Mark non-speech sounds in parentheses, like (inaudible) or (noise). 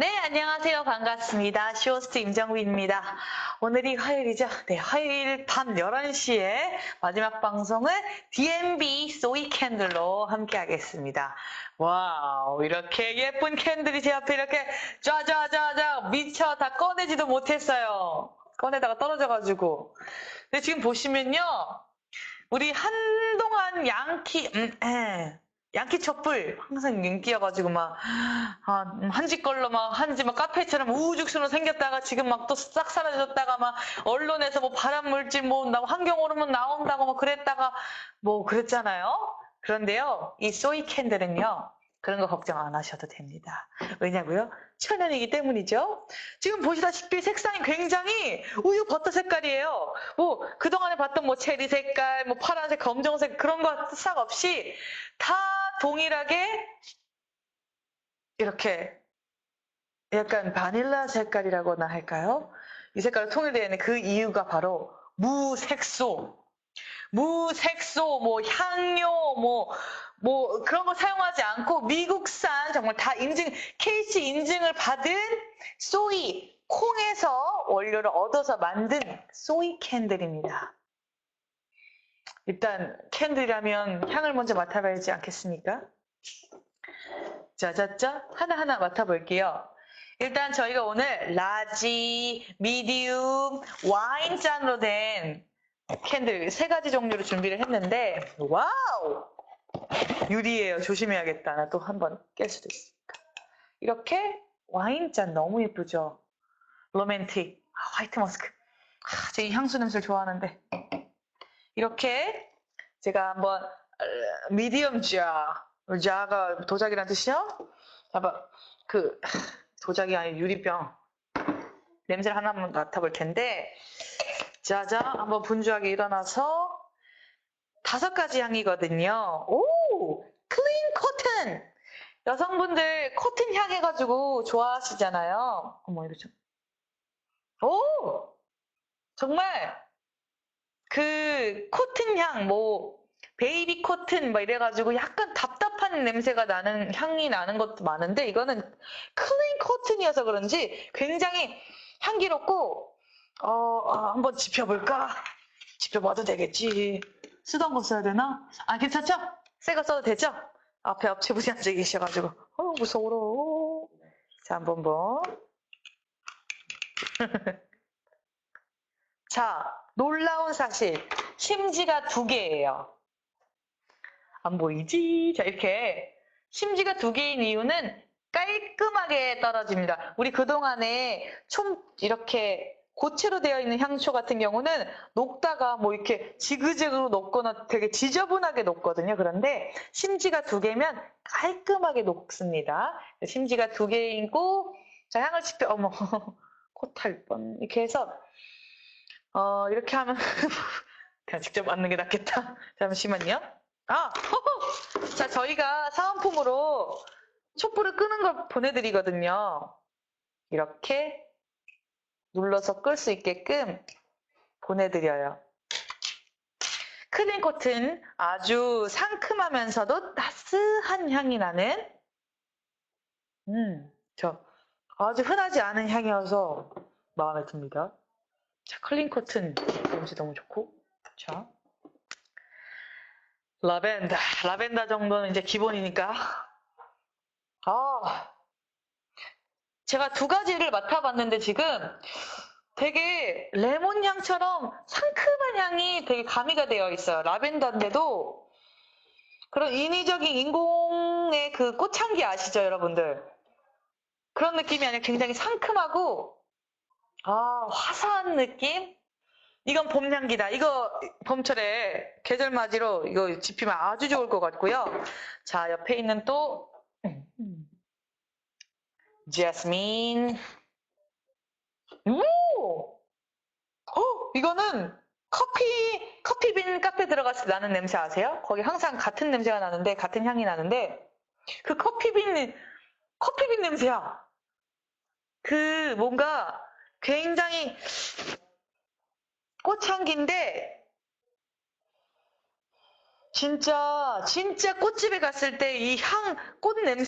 네, 안녕하세요. 반갑습니다. 쇼호스트 임정휘입니다. 오늘이 화요일이죠? 네, 화요일 밤 11시에 마지막 방송은 DMB 소이 캔들로 함께 하겠습니다. 와우, 이렇게 예쁜 캔들이 제 앞에 이렇게 쫙쫙쫙쫙 미쳐 다 꺼내지도 못했어요. 꺼내다가 떨어져가지고. 근데 지금 보시면요. 우리 한동안 양키, 음, 에. 양키 촛불 항상 인기여가지고 막 아, 한지 걸로 막 한지 막 카페처럼 우후죽순으로 생겼다가 지금 막 또 싹 사라졌다가 막 언론에서 뭐 발암물질 뭐 나- 환경오염은 나온다고 뭐 그랬다가 뭐 그랬잖아요. 그런데요 이 소이 캔들은요 그런 거 걱정 안 하셔도 됩니다. 왜냐고요? 천연이기 때문이죠. 지금 보시다시피 색상이 굉장히 우유 버터 색깔이에요. 뭐 그동안에 봤던 뭐 체리 색깔, 뭐 파란색, 검정색 그런 거 싹 없이 다 동일하게 이렇게 약간 바닐라 색깔이라고나 할까요? 이 색깔로 통일되어 있는 그 이유가 바로 무색소. 무색소, 뭐 향료, 뭐, 뭐 그런 거 사용하지 않고 미국산 정말 다 인증, KC 인증을 받은 소이, 콩에서 원료를 얻어서 만든 소이 캔들입니다. 일단 캔들이라면 향을 먼저 맡아봐야지 않겠습니까? 짜자짜 하나하나 맡아볼게요. 일단 저희가 오늘 라지, 미디움, 와인 잔으로 된 캔들 세 가지 종류로 준비를 했는데 와우! 유리예요. 조심해야겠다. 나 또 한 번 깰 수도 있으니까. 이렇게 와인 잔 너무 예쁘죠? 로맨틱. 아, 화이트 머스크. 아, 제이 향수 냄새를 좋아하는데. 이렇게 제가 한번 어, 미디엄 자. 자가 도자기란 뜻이요? 봐봐. 그 도자기 아닌 유리병. 냄새를 하나만 맡아볼 텐데 자자 한번 분주하게 일어나서 다섯 가지 향이거든요. 오! 클린 코튼! 여성분들 코튼 향 해가지고 좋아하시잖아요. 어머, 이거 좀. 오! 정말 그 코튼 향, 뭐, 베이비 코튼, 뭐 이래가지고 약간 답답한 냄새가 나는, 향이 나는 것도 많은데 이거는 클린 코튼이어서 그런지 굉장히 향기롭고, 어, 아, 한번 지펴볼까? 지펴봐도 되겠지. 쓰던 거 써야 되나? 아, 괜찮죠? 새 거 써도 되죠? 앞에 업체분이 앉아 계셔가지고. 어, 무서워. 자, 한번 뭐. (laughs) 자, 놀라운 사실. 심지가 두 개예요. 안 보이지? 자, 이렇게. 심지가 두 개인 이유는 깔끔하게 떨어집니다. 우리 그동안에 좀 이렇게 고체로 되어 있는 향초 같은 경우는 녹다가 뭐 이렇게 지그재그로 녹거나 되게 지저분하게 녹거든요. 그런데 심지가 두 개면 깔끔하게 녹습니다. 심지가 두 개이고, 자, 향을 집혀, 어머, (laughs) 코 탈 뻔. 이렇게 해서, 어, 이렇게 하면, (laughs) 그냥 직접 맞는 게 낫겠다. (laughs) 잠시만요. 아, 호호! 자, 저희가 사은품으로 촛불을 끄는 걸 보내드리거든요. 이렇게 눌러서 끌 수 있게끔 보내드려요. 클린 코튼 아주 상큼하면서도 따스한 향이 나는 음, 저 아주 흔하지 않은 향이어서 마음에 듭니다. 자, 클린 코튼. 냄새 너무 좋고. 자 라벤더. 라벤더 정도는 이제 기본이니까. 아. 제가 두 가지를 맡아봤는데 지금 되게 레몬 향처럼 상큼한 향이 되게 가미가 되어 있어요. 라벤더인데도 그런 인위적인 인공의 그 꽃향기 아시죠, 여러분들? 그런 느낌이 아니라 굉장히 상큼하고 아 화사한 느낌? 이건 봄 향기다. 이거 봄철에 계절 맞이로 이거 집히면 아주 좋을 것 같고요. 자 옆에 있는 또 제스민. 오! 어, 이거는 커피, 커피빈 카페 들어갔을 때 나는 냄새 아세요? 거기 항상 같은 냄새가 나는데, 같은 향이 나는데, 그 커피빈, 커피빈 냄새야. 그 뭔가 굉장히 꽃향기인데, 진짜, 진짜 꽃집에 갔을 때 이 향, 꽃 냄새,